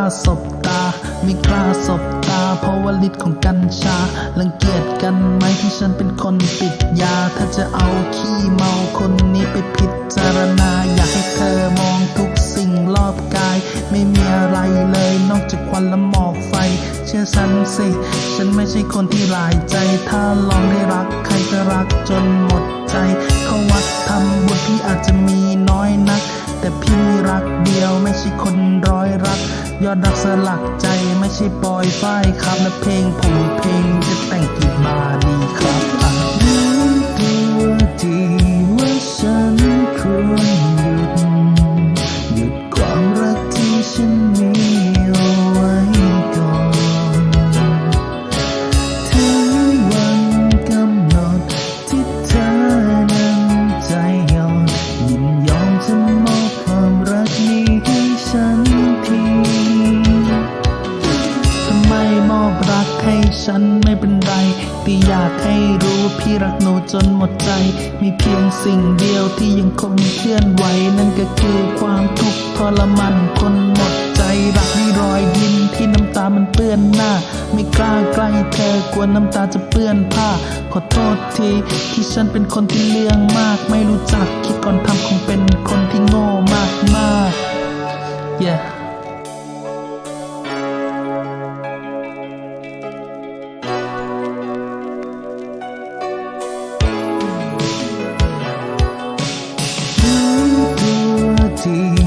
าสบตา ไม่กล้าสบตา เพราะว่าฤทธิ์ของกัญชาลังเกียจกันไหมที่ฉันเป็นคนติดยา ถ้าจะเอาขี้เมาคนนี้ไปพิจารณา อยากให้เธอมองทุกสิ่งรอบกาย ไม่มีอะไรเลยนอกจากควันและหมอกไฟ เชื่อฉันสิ ฉันไม่ใช่คนที่หลายใจ ถ้าลองได้รักใครจะรักจนหมดใจ เขาวัดทำบุญพี่อาจจะมีน้อยนัก แต่พี่รักเดียวไม่ใช่คนรอ ยอดรักสลักใจไม่ใช่ปล่อยฝ้ายครับ และเพลงผมเพลงจะแต่งกี่บาดีครับอะรู้ตัวดีว่าฉันควรหยุดหยุดความรักที่ฉันมีเอาไว้ก่อนถึงวันกำหนดที่เธอนั้นใจยอมยินยอมจะมอบ ฉันไม่เป็นไรแต่อยากให้รู้ว่าพี่รักหนูจนหมดใจ มีเพียงสิ่งเดียวที่ยังคงเคลื่อนไหว นั่นก็คือความทุกข์ทรมานคนหมดใจรักให้รอยยิ้มที่น้ำตามันเปื้อนหน้า ไม่กล้าใกล้เธอกลัวน้ำตาจะเปื้อนผ้า ขอโทษทีที่ฉันเป็นคนที่เรื่องมาก ไม่รู้จักคิดก่อนทำคงเป็นคนที่โง่มากมา empty.